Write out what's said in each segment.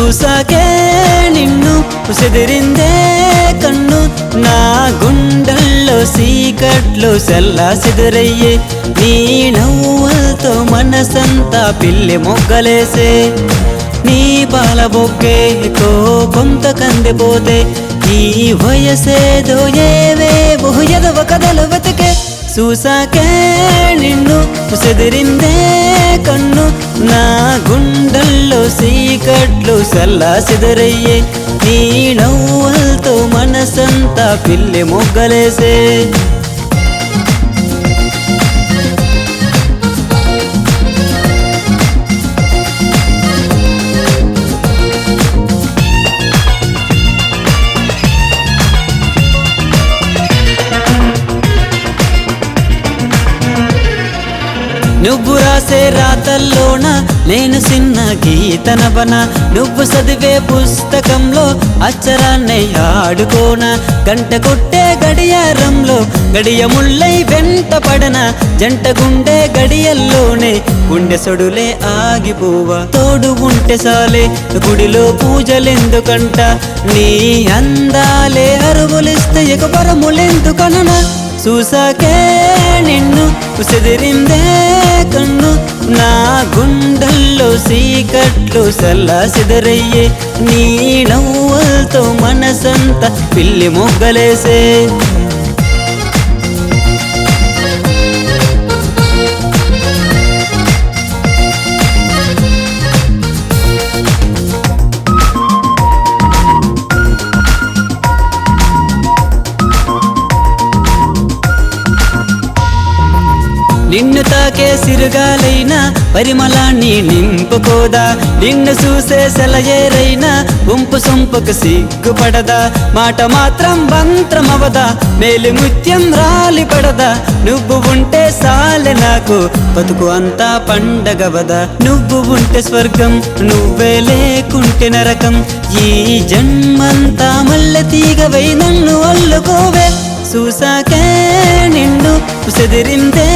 చూసాకే నిన్ను ఉసిదిరిందే కన్ను. నా గుండెల్లో సీకట్లో సెల్లా సిదురయ్యే నీ నవ్వులతో మనసంతా పిల్లి మొగ్గలేసే. నీ బాల బొగ్గే కోపంత కందిపోతే ఈ వయసేదో ఏవేవో ఎదవ కథలు వెతికే. చూసాకే నిన్ను ఉసెదిరిందే కన్ను. నా సీకట్లు సల్లా నీ నవ్వులతో మనసంతా పిల్లి మొగ్గలేసే. నువ్వు రాసే రాతల్లోన నేను చిన్న గీతనవన నువ్వు చదివే పుస్తకంలో అచ్చరాన్ని ఆడుకోన. గంట కొట్టే గడియారంలో గడియ ముళ్ళై వెంట పడన జంట గుండె గడియల్లోనే గుండె సొడులే ఆగిపోవా. తోడు ఉంటే సాలే గుడిలో పూజలెందుకంట? నీ అందాలే అరువులిస్తే ఇక పరములెందుకననా చూసాకే నిన్ను ఉసిదిరిందే గుండెల్లో సల్లాసిదరయ్యే సల్లా నీ నవ్వులతో మనసంతా పిల్లి మొగ్గలేసే. నిన్ను తాకే సిరుగాలైనా పరిమళాన్ని నింపుకోదా? నిన్ను చూసే సెలయేరైనా గుంపు సొంపుకు సిగ్గుపడదా? మాట మాత్రం మంత్రమవదా? మేలు ముత్యం రాలి నువ్వు ఉంటే సాలె నాకు బతుకు అంతా పండగవదా? నువ్వు ఉంటే స్వర్గం నువ్వే లేకుంటే నరకం. ఈ జన్మంతా మల్లె తీగవై నన్ను అల్లుకోవే. చూసాకే నిన్ను సెదిరిందే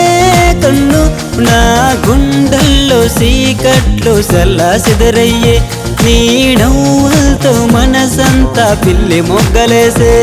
కన్ను నా గుండెల్లో సీకట్లో సల్లా సెదరయ్యే నీ నవ్వులతో మనసంతా పిల్లి మొగ్గలేసే.